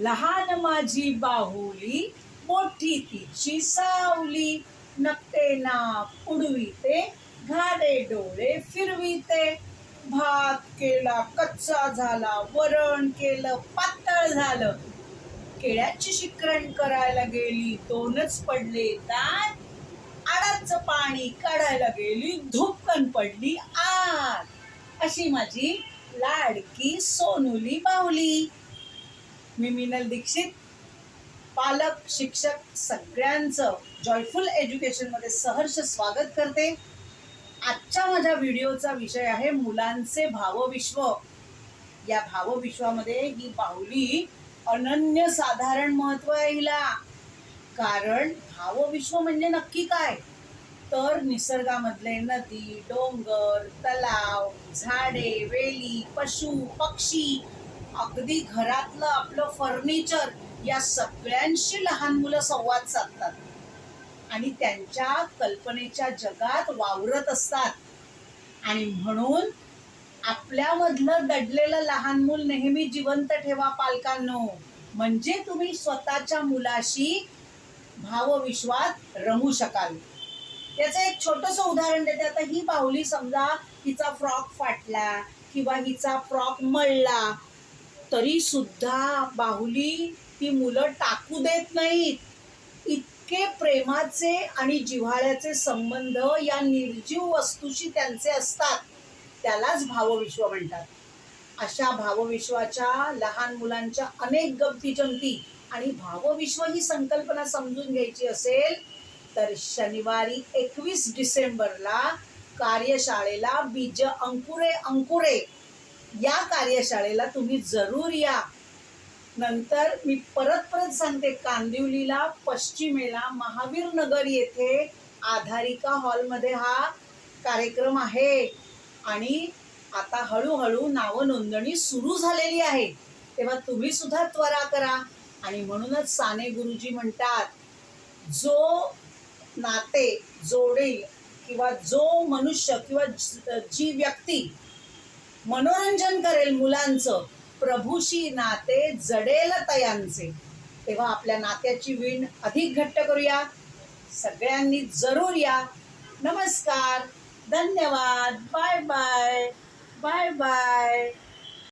लहान माझी बाहुली मोठी तिची सावली. नकते ना उडविते घारे डोळे फिरविते. भात केला कच्चा झाला वरण केलं पातळ झालं. केळ्याची शिकरण करायला गेली दोनच पडले दात. आडाचं पाणी काढायला गेली धुपकन पडली आत. अशी माझी लाडकी सोनुली बाहुली. मी मिनल दीक्षित पालक शिक्षक सगळ्यांचं जॉयफुल एज्युकेशनमध्ये सहर्ष स्वागत करते. आजच्या माझ्या व्हिडिओचा विषय आहे मुलांचे भावविश्व. या भावविश्वामध्ये ही बाहुली अनन्य साधारण महत्त्व आहे हिला. कारण भावविश्व म्हणजे नक्की काय? तर निसर्गामधले नदी डोंगर तलाव झाडे वेली पशु पक्षी अगदी घरातलं आपलं फर्निचर या सगळ्यांशी लहान मुलं संवाद साधतात. आणि त्यांच्या कल्पनेच्या जगात वावरत असतात. आणि म्हणून आपल्यामधलं दडलेलं लहान मूल नेहमी जिवंत ठेवा पालकांनो. म्हणजे तुम्ही स्वतःच्या मुलाशी भावविश्वात रमू शकाल. त्याचं एक छोटस उदाहरण देते. आता ही बाहुली समजा हिचा फ्रॉक फाटला किंवा हिचा फ्रॉक मळला तरी सुद्धा बाहुली ती मुलं टाकू देत नाहीत. इतके प्रेमाचे आणि जिव्हाळ्याचे संबंध या निर्जीव वस्तूशी त्यांचे असतात. त्यालाच भावविश्व म्हणतात. अशा भावविश्वाच्या लहान मुलांच्या अनेक गमती जमती आणि भावविश्व ही संकल्पना समजून घ्यायची असेल तर शनिवारी एकवीस डिसेंबरला कार्यशाळेला बीज अंकुरे अंकुरे या कार्यशाळेला तुम्ही जरूर या. नंतर मी परत परत सांगते कांदिवलीला पश्चिमेला महावीर नगर येथे आधारिका हॉलमध्ये हा कार्यक्रम आहे. आणि आता हळूहळू नाव नोंदणी सुरू झालेली आहे. तेव्हा तुम्ही सुद्धा त्वरा करा. आणि म्हणूनच साने गुरुजी म्हणतात जो नाते जोडेल किंवा जो मनुष्य किंवा जी व्यक्ती मनोरंजन करेल मुलांचं. प्रभूशी नाते जडेल तयांचे. तेव्हा आपल्या नात्याची विण अधिक घट्ट करूया. सगळ्यांनी जरूर या. नमस्कार. धन्यवाद. Bye bye. Bye bye.